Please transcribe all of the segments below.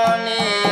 জনে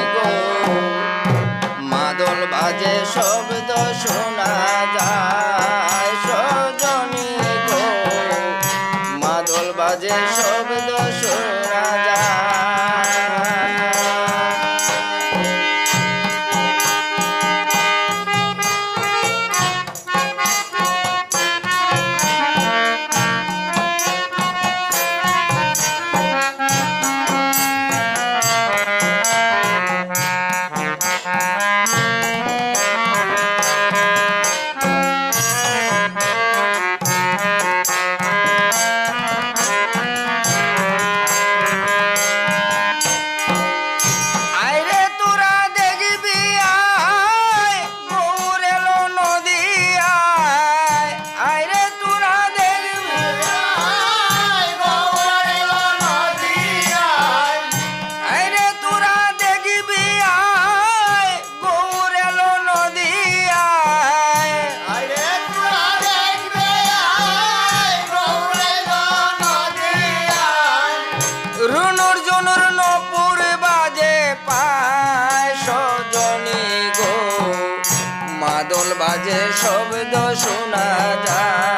সব নপুর বাজে মাদল বাজে শব্দ শোনা যায়।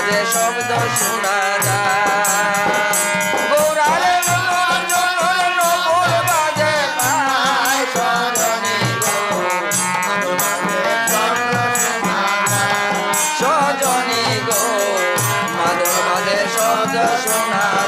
মাঝে শব্দ শোনা সজনী গো। মাঝে মাঝে শব্দ শোনা